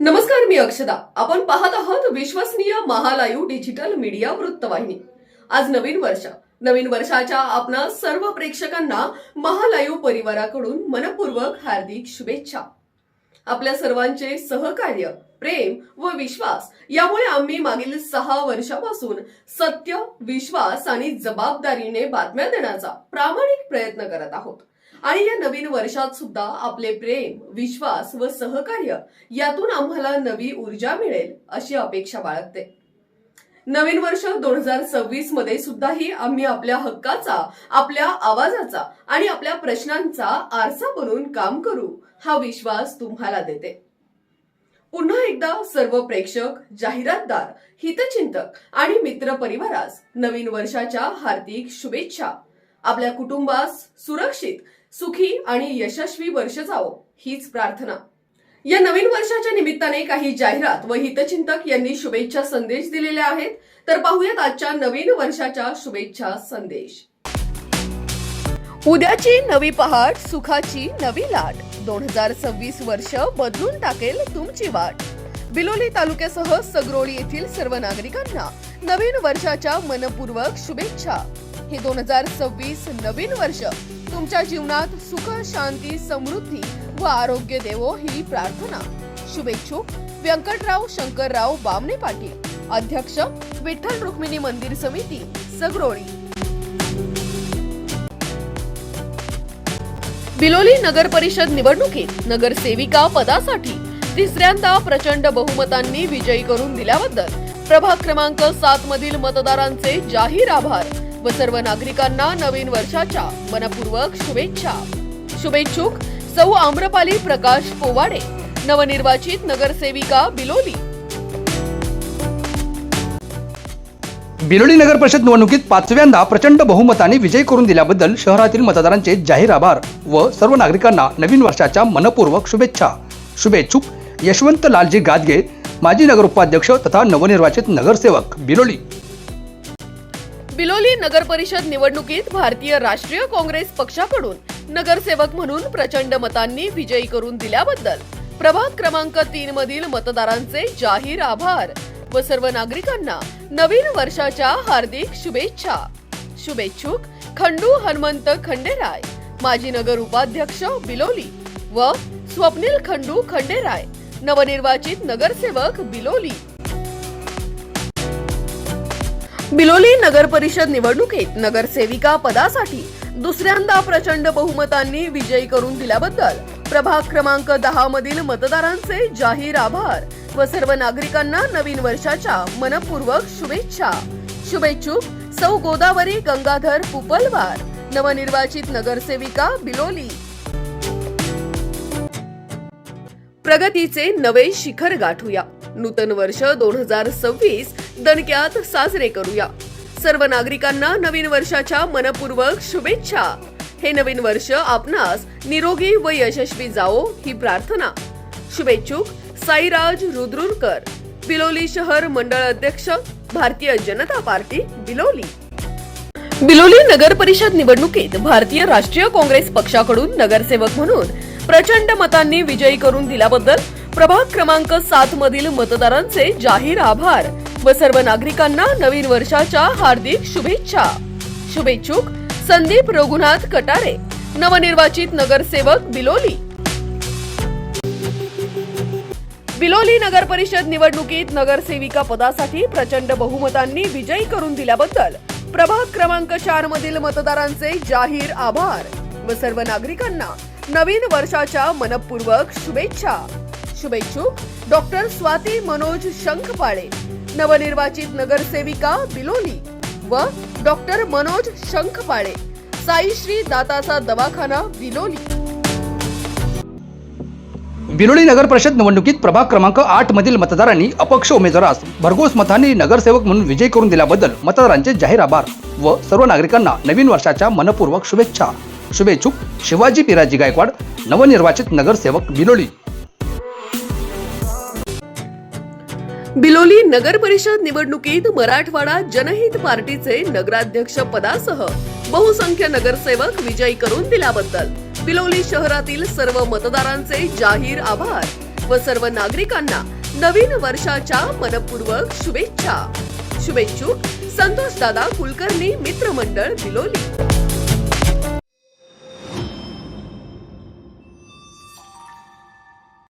नमस्कार मी अक्षदा. आपण पाहत आहात विश्वसनीय महालायू डिजिटल मीडिया वृत्तवाहिनी. आज नवीन वर्ष. नवीन वर्षाच्या आपणा सर्व प्रेक्षकांना महालायू परिवाराकडून मनपूर्वक हार्दिक शुभेच्छा. आपल्या सर्वांचे सहकार्य प्रेम व विश्वास यामुळे आम्ही मागील सहा वर्षापासून सत्य विश्वास आणि जबाबदारीने बातम्या देण्याचा प्रामाणिक प्रयत्न करत आहोत. आणि या नवीन वर्षात सुद्धा आपले प्रेम विश्वास व सहकार्य यातून आम्हाला नवी ऊर्जा मिळेल अशी अपेक्षा बाळगते. नवीन वर्ष दोन हजार सव्वीसमध्ये सुद्धाही आम्ही आपल्या हक्काचा आपल्या आवाजाचा आणि आपल्या प्रश्नांचा आरसा बनून काम करू हा विश्वास तुम्हाला देते. पुन्हा एकदा सर्व प्रेक्षक जाहिरातदार हितचिंतक आणि मित्र परिवारास नवीन वर्षाच्या हार्दिक शुभेच्छा. आपल्या कुटुंबास सुरक्षित सुखी आणि यशस्वी वर्ष जावो हीच प्रार्थना. या नवीन वर्षाच्या निमित्ताने काही जाहिरात व हितचिंतक यांनी शुभेच्छा संदेश दिलेले आहेत. तर पाहूयात आजच्या नवीन वर्षाच्या शुभेच्छा संदेश. उद्याची नवी पहाट सुखाची नवी लाट. दोन हजार सव्वीस वर्ष बदलून टाकेल तुमची वाट. बिलोली तालुक्यासह सगरोळी येथील सर्व नागरिकांना नवीन वर्षाच्या मनपूर्वक शुभेच्छा. हे दोन हजार सव्वीस नवीन वर्ष तुमच्या जीवनात सुख शांती समृद्धी व आरोग्य देवो ही प्रार्थना. शुभेच्छुक व्यंकटराव शंकरराव बामणे पाटील. अध्यक्ष विठ्ठल रुक्मिणी मंदिर समिती सगरोळी. बिलोली नगर परिषद निवडणुकीत नगरसेविका पदासाठी तिसऱ्यांदा प्रचंड बहुमतांनी विजयी करून दिल्याबद्दल प्रभाग क्रमांक सात मधील मतदारांचे जाहीर आभार. व सर्व नागरिकांना नवीन वर्षाच्या मनपूर्वक शुभेच्छा. शुभेच्छुक सौ आम्रपाली प्रकाश पोवाडे नवनिर्वाचित नगरसेविका बिलोली. बिलोली नगर परिषद निवडणुकीत पाचव्यांदा प्रचंड बहुमताने विजय करून दिल्याबद्दल शहरातील मतदारांचे जाहीर आभार व सर्व नागरिकांना नवीन वर्षाच्या मनपूर्वक शुभेच्छा. शुभेच्छुक यशवंत लालजी गादगे माजी नगर उपाध्यक्ष तथा नवनिर्वाचित नगरसेवक बिलोली. बिलोली नगर परिषद निवडणुकीत भारतीय राष्ट्रीय काँग्रेस पक्षाकडून नगरसेवक म्हणून प्रचंड मतांनी विजयी करून दिल्याबद्दल प्रभाग क्रमांक तीन मधील मतदारांचे जाहीर आभार व सर्व नागरिकांना नवीन वर्षाच्या हार्दिक शुभेच्छा. शुभेच्छुक खंडू हनुमंत खंडेराय माजी नगर उपाध्यक्ष बिलोली व स्वप्नील खंडू खंडेराय नवनिर्वाचित नगरसेवक बिलोली बिलोली नगर परिषद निवडणुकीत नगरसेविका पदासाठी दुसऱ्यांदा प्रचंड बहुमतांनी विजयी करून दिल्याबद्दल प्रभाग क्रमांक दहा मधील मतदारांचे जाहीर आभार व सर्व नागरिकांना नवीन वर्षाच्या मनपूर्वक शुभेच्छा. शुभेच्छुक सौ गोदावरी गंगाधर पुपलवार नवनिर्वाचित नगरसेविका बिलोली. प्रगतीचे नवे शिखर गाठूया. नूतन वर्ष दोन हजार सव्वीस दणक्यात साजरे करूया. सर्व नागरिकांना नवीन वर्षाच्या मनपूर्वक शुभेच्छा. हे नवीन वर्ष आपणास निरोगी व यशस्वी जावो ही प्रार्थना. शुभेच्छुक साईराज रुद्रुरकर बिलोली शहर मंडळ अध्यक्ष भारतीय जनता पार्टी बिलोली. बिलोली नगर परिषद निवडणुकीत भारतीय राष्ट्रीय काँग्रेस पक्षाकडून नगरसेवक म्हणून प्रचंड मतांनी विजयी करून दिल्याबद्दल प्रभाग क्रमांक सात मधील मतदारांचे जाहीर आभार व सर्व नागरिकांना नवीन वर्षाच्या हार्दिक शुभेच्छा. शुभेच्छुक संदीप रघुनाथ कटारे नवनिर्वाचित नगरसेवक बिलोली. बिलोली नगर परिषद निवडणुकीत नगरसेविका पदासाठी प्रचंड बहुमतांनी विजयी करून दिल्याबद्दल प्रभाग क्रमांक चार मधील मतदारांचे जाहीर आभार व सर्व नागरिकांना नवीन वर्षाच्या मनपूर्वक शुभेच्छा. शुभेच्छुक डॉक्टर स्वाती मनोज शंखपाळे नवनिर्वाचित नगरसेविका बिलोली व डॉक्टर मनोज शंखपाळे साईश्री दाताचा दवाखाना बिलोली. बिलोली नगर परिषद निवडणुकीत प्रभाग क्रमांक आठ मधील मतदारांनी अपक्ष उमेदवारास भरघोस मतांनी नगरसेवक म्हणून विजय करून दिल्याबद्दल मतदारांचे जाहीर आभार व सर्व नागरिकांना नवीन वर्षाच्या मनपूर्वक शुभेच्छा. शुभेच्छुक शिवाजी पिराजी गायकवाड नवनिर्वाचित नगरसेवक बिलोली. बिलोली नगर परिषद निवडणुकीत मराठवाडा जनहित पार्टीचे नगराध्यक्ष पदासह बहुसंख्य नगरसेवक विजयी करून दिल्याबद्दल बिलोली शहरातील सर्व मतदारांचे जाहीर आभार व सर्व नागरिकांना नवीन वर्षाच्या मनपूर्वक शुभेच्छा. शुभेच्छुक संतोष दादा कुलकर्णी मित्रमंडळ बिलोली.